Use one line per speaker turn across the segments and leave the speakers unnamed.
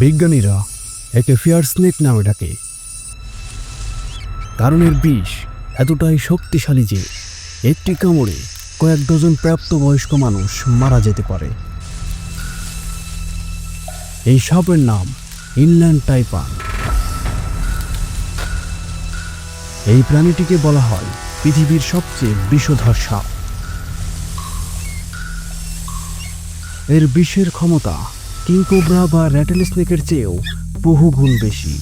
বিজ্ঞানীরা একে fear snake নামে ডাকে। কারণ এর বিষ এতটাই শক্তিশালী যে একটি কামড়ে কয়েক ডজন প্রাপ্তবয়স্ক মানুষ মারা যেতে পারে। এই সাপের নাম ইনল্যান্ড টাইপান এই প্রাণীটিকে বলা হয় পৃথিবীর সবচেয়ে বিষধর সাপ। এর বিষের ক্ষমতা কিংকোবরা বা র্যাটেল স্নেকের চেয়েও বহু গুণ বেশি।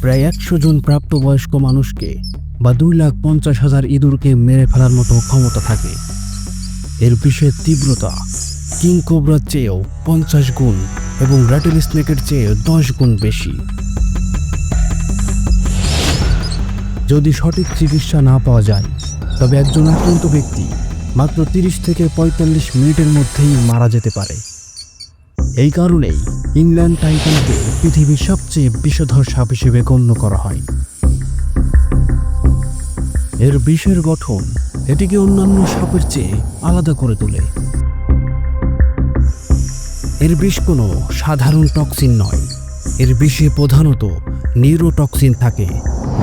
প্রায় একশো জন প্রাপ্তবয়স্ক মানুষকে বা দুই লাখ পঞ্চাশ হাজার ইঁদুরকে মেরে ফেলার মতো ক্ষমতা থাকে। এর বিষের তীব্রতা কিংকোবরার চেয়েও পঞ্চাশ গুণ এবং র্যাটেল স্নেকের চেয়ে দশ গুণ বেশি। যদি সঠিক চিকিৎসা না পাওয়া যায়, তবে একজন আক্রান্ত ব্যক্তি মাত্র তিরিশ থেকে পঁয়তাল্লিশ মিনিটের মধ্যেই মারা যেতে পারে। এই কারণেই ইংল্যান্ড টাইটানকে পৃথিবীর সবচেয়ে বিষধর সাপ হিসেবে গণ্য করা হয়। এর বিষের গঠন এটিকে অন্যান্য সাপের চেয়ে আলাদা করে তোলে। এর বিষ কোনো সাধারণ টক্সিন নয়। এর বিষে প্রধানত নিউরোটক্সিন থাকে,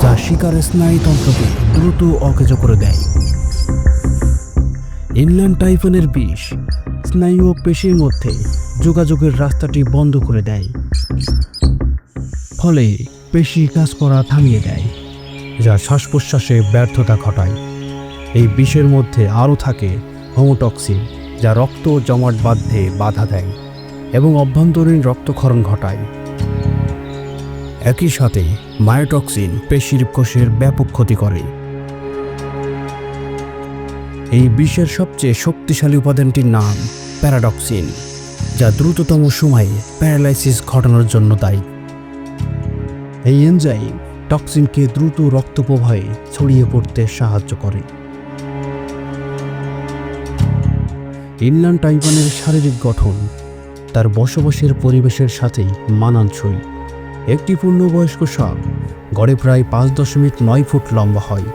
যা শিকারের স্নায়ুতন্ত্রকে দ্রুত অকেজ করে দেয়। ইনল্যান্ড টাইফনের বিষ স্নায়ু ও পেশির মধ্যে যোগাযোগের রাস্তাটি বন্ধ করে দেয়। ফলে পেশি কাজ করা থামিয়ে দেয়, যা শ্বাস প্রশ্বাসে ব্যর্থতা ঘটায়। এই বিষের মধ্যে আরও থাকে হোমোটক্সিন, যা রক্ত জমাট বাঁধতে বাধা দেয় এবং অভ্যন্তরীণ রক্তক্ষরণ ঘটায়। একই সাথে মায়োটক্সিন পেশির কোষের ব্যাপক ক্ষতি করে। এই বিশ্বের সবচেয়ে শক্তিশালী উপাদানটির নাম প্যারাডক্সিন, যা দ্রুততম সময়ে প্যারালাইসিস ঘটানোর জন্য দায়ী। এই এনজাইম টক্সিনকে দ্রুত রক্ত প্রবাহে ছড়িয়ে পড়তে সাহায্য করে। ইনল্যান্ড টাইপানের শারীরিক গঠন তার বসবাসের পরিবেশের সাথেই মানানসই। একটি পূর্ণবয়স্ক সাপ গড়ে প্রায় পাঁচ দশমিক নয় ফুট লম্বা হয়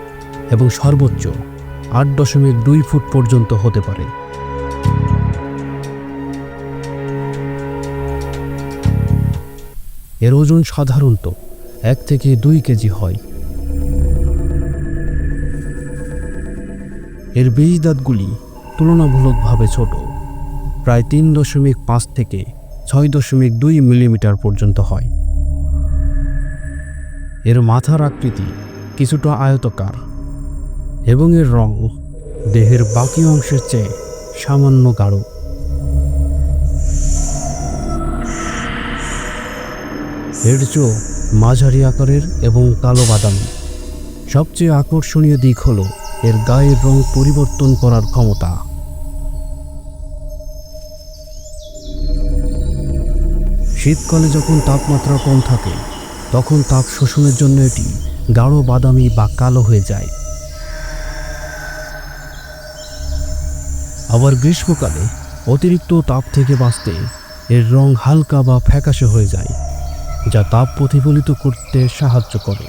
এবং সর্বোচ্চ আট দশমিক দুই ফুট পর্যন্ত হতে পারে। এর ওজন সাধারণত এক থেকে দুই কেজি হয়। এর বীজ দাঁতগুলি তুলনামূলকভাবে ছোট, প্রায় তিন দশমিক পাঁচ থেকে ছয় দশমিক দুই মিলিমিটার পর্যন্ত হয়। এর মাথার আকৃতি কিছুটা আয়তকার। এবং এর রং দেহের বাকি অংশের চেয়ে সামান্য গাঢ়। এর চোখ মাঝারি আকারের এবং কালো বাদামি। সবচেয়ে আকর্ষণীয় দিক হল এর গায়ের রং পরিবর্তন করার ক্ষমতা। শীতকালে যখন তাপমাত্রা কম থাকে, তখন তাপ শোষণের জন্য এটি গাঢ় বাদামি বা কালো হয়ে যায়। আবার গ্রীষ্মকালে অতিরিক্ত তাপ থেকে বাঁচতে এর রং হালকা বা ফ্যাকাশে হয়ে যায়, যা তাপ প্রতিফলিত করতে সাহায্য করে।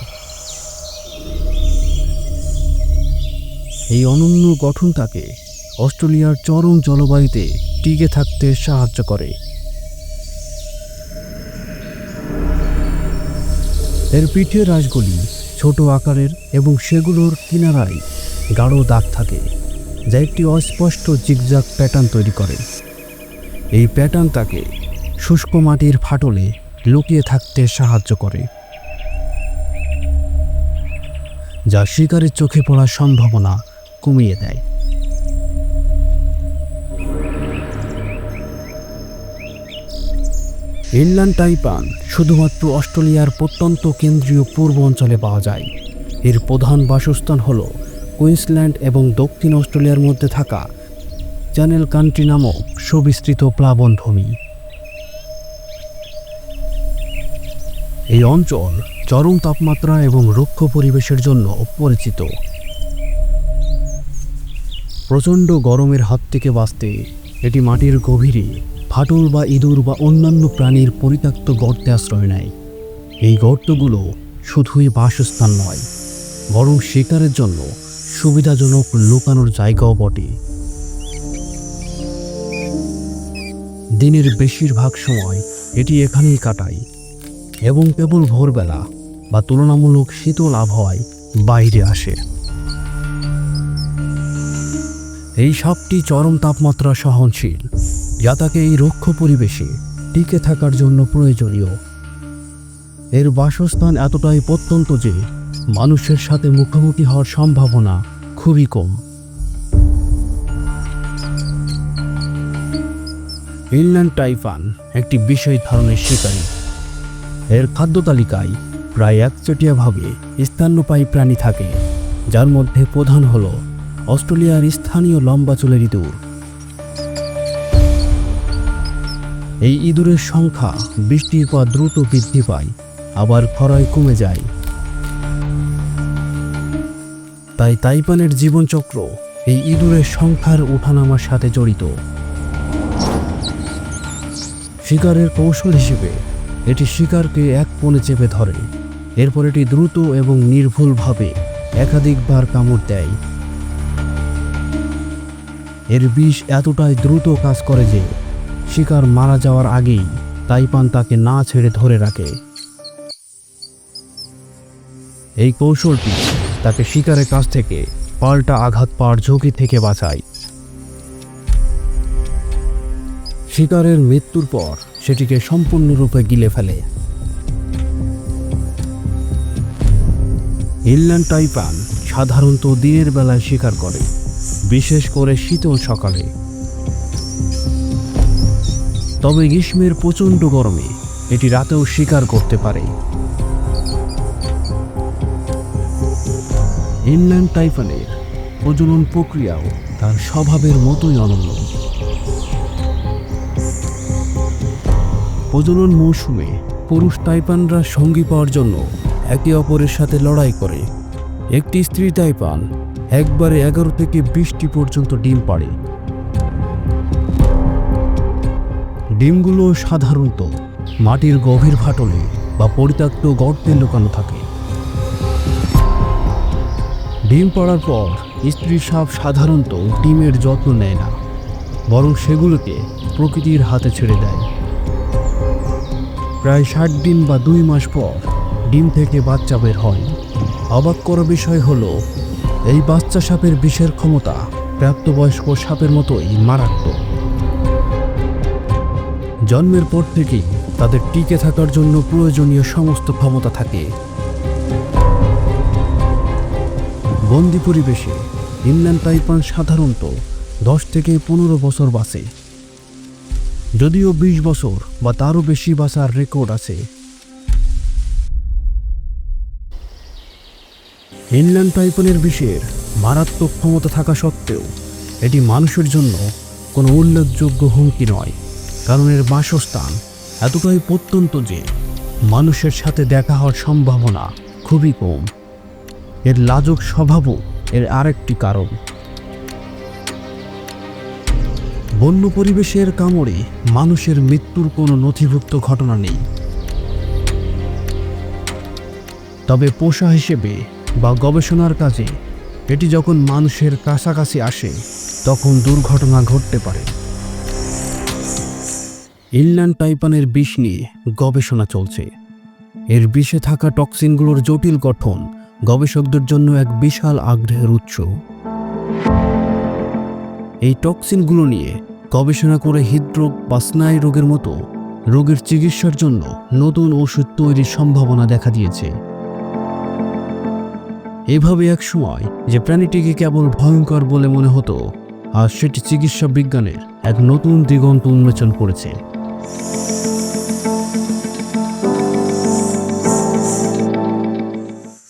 এই অনন্য গঠন তাকে অস্ট্রেলিয়ার চরম জলবায়ুতে টিকে থাকতে সাহায্য করে। এর পিঠের রাশগুলি ছোট আকারের এবং সেগুলোর কিনারায় গাঢ় দাগ থাকে। যা একটি অস্পষ্ট জিগজাগ প্যাটার্ন তৈরি করে। এই প্যাটার্ন তাকে শুষ্ক মাটির ফাটলে লুকিয়ে থাকতে সাহায্য করে। যা শিকারের চোখে পড়ার সম্ভাবনা কমিয়ে দেয়। ইনল্যান্ড টাইপান শুধুমাত্র অস্ট্রেলিয়ার প্রত্যন্ত কেন্দ্রীয় পূর্ব অঞ্চলে পাওয়া যায়। এর প্রধান বাসস্থান হল কুইন্সল্যান্ড এবং দক্ষিণ অস্ট্রেলিয়ার মধ্যে থাকা চ্যানেল কান্ট্রি নামক সুবিস্তৃত প্লাবনভূমি। এই অঞ্চল চরম তাপমাত্রা এবং রুক্ষ পরিবেশের জন্য পরিচিত। প্রচণ্ড গরমের হাত থেকে বাঁচতে এটি মাটির গভীরে ফাটল বা ইঁদুর বা অন্যান্য প্রাণীর পরিত্যক্ত গর্তে আশ্রয় নেয়। এই গর্তগুলো শুধুই বাসস্থান নয়, বরং শিকারের জন্য সুবিধাজনক লুকানোর জায়গাও বটে। দিনের বেশিরভাগ সময় এটি এখানেই কাটায় এবং কেবল ভোরবেলা বা তুলনামূলক শীতল আবহাওয়ায় বাইরে আসে। এই সাপটি চরম তাপমাত্রা সহনশীল, যা তাকে এই রুক্ষ পরিবেশে টিকে থাকার জন্য প্রয়োজনীয়। এর বাসস্থান এতটাই প্রত্যন্ত যে মানুষের সাথে মুখোমুখি হওয়ার সম্ভাবনা খুবই কম। ইনল্যান্ড টাইফান একটি বিশেষ ধরনের শিকারী। এর খাদ্য তালিকায় প্রায় একচেটিয়াভাবে স্তন্যপায়ী প্রাণী থাকে, যার মধ্যে প্রধান হল অস্ট্রেলিয়ার স্থানীয় লম্বা চুলের ইঁদুর। এই ইঁদুরের সংখ্যা বৃষ্টির পর দ্রুত বৃদ্ধি পায়, আবার খরায় কমে যায়। তাই তাইপানের জীবনচক্র এই ইঁদুরের সংখ্যার ওঠানামার সাথে জড়িত। শিকারের কৌশল হিসেবে এটি শিকারকে এক কোণে চেপে ধরে। এরপর এটি দ্রুত এবং নির্ভুলভাবে একাধিকবার কামড় দেয়। এর বিষ এতটাই দ্রুত কাজ করে যে শিকার মারা যাওয়ার আগেই তাইপান তাকে না ছেড়ে ধরে রাখে। এই কৌশলটি তাকে শিকারের কাছ থেকে পাল্টা আঘাত পাওয়ার ঝুঁকি থেকে বাঁচায়। শিকারের মৃত্যুর পর সেটিকে সম্পূর্ণরূপে গিলে ফেলে। ইনল্যান্ড টাইপান সাধারণত দিনের বেলায় শিকার করে, বিশেষ করে শীতল সকালে। তবে গ্রীষ্মের প্রচণ্ড গরমে এটি রাতেও শিকার করতে পারে। ইনল্যান্ড টাইফানের প্রজনন প্রক্রিয়াও তার স্বভাবের মতোই অনন্য। প্রজনন মৌসুমে পুরুষ টাইপানরা সঙ্গী পাওয়ার জন্য একে অপরের সাথে লড়াই করে। একটি স্ত্রী টাইপান একবারে এগারো থেকে বিশটি পর্যন্ত ডিম পাড়ে। ডিমগুলো সাধারণত মাটির গভীর ফাটলে বা পরিত্যক্ত গর্তে লুকানো থাকে। ডিম পড়ার পর স্ত্রী সাপ সাধারণত ডিমের যত্ন নেয় না, বরং সেগুলোকে প্রকৃতির হাতে ছেড়ে দেয়। প্রায় ষাট দিন বা দুই মাস পর ডিম থেকে বাচ্চা বের হয়। অবাক করা বিষয় হলো, এই বাচ্চা সাপের বিষের ক্ষমতা প্রাপ্তবয়স্ক সাপের মতোই মারাত্মক। জন্মের পর থেকেই তাদের টিকে থাকার জন্য প্রয়োজনীয় সমস্ত ক্ষমতা থাকে। বন্দি পরিবেশে ইনল্যান্ড টাইপান সাধারণত দশ থেকে পনেরো বছর বাঁচে। যদিও বিশ বছর বা তারও বেশি বাঁচার রেকর্ড আছে। ইনল্যান্ড টাইপনের বিষের মারাত্মক ক্ষমতা থাকা সত্ত্বেও এটি মানুষের জন্য কোনো উল্লেখযোগ্য হুমকি নয়, কারণ এর বাসস্থান এতটাই প্রত্যন্ত যে মানুষের সাথে দেখা হওয়ার সম্ভাবনা খুবই কম। এর লাজুক স্বভাবও এর আরেকটি কারণ। বন্য পরিবেশের কামড়ে মানুষের মৃত্যুর কোনো নথিভুক্ত ঘটনা নেই। তবে পোষা হিসেবে বা গবেষণার কাজে এটি যখন মানুষের কাছাকাছি আসে, তখন দুর্ঘটনা ঘটতে পারে। ইনল্যান্ড টাইপানের বিষ নিয়ে গবেষণা চলছে। এর বিষে থাকা টক্সিনগুলোর জটিল গঠন গবেষকদের জন্য এক বিশাল আগ্রহের উৎস। এই টক্সিনগুলো নিয়ে গবেষণা করে হৃদরোগ বা স্নায়ু রোগের মতো রোগের চিকিৎসার জন্য নতুন ওষুধ তৈরির সম্ভাবনা দেখা দিয়েছে। এভাবে এক সময় যে প্রাণীটিকে কেবল ভয়ঙ্কর বলে মনে হতো আর সেটি চিকিৎসা বিজ্ঞানের এক নতুন দিগন্ত উন্মোচন করেছে।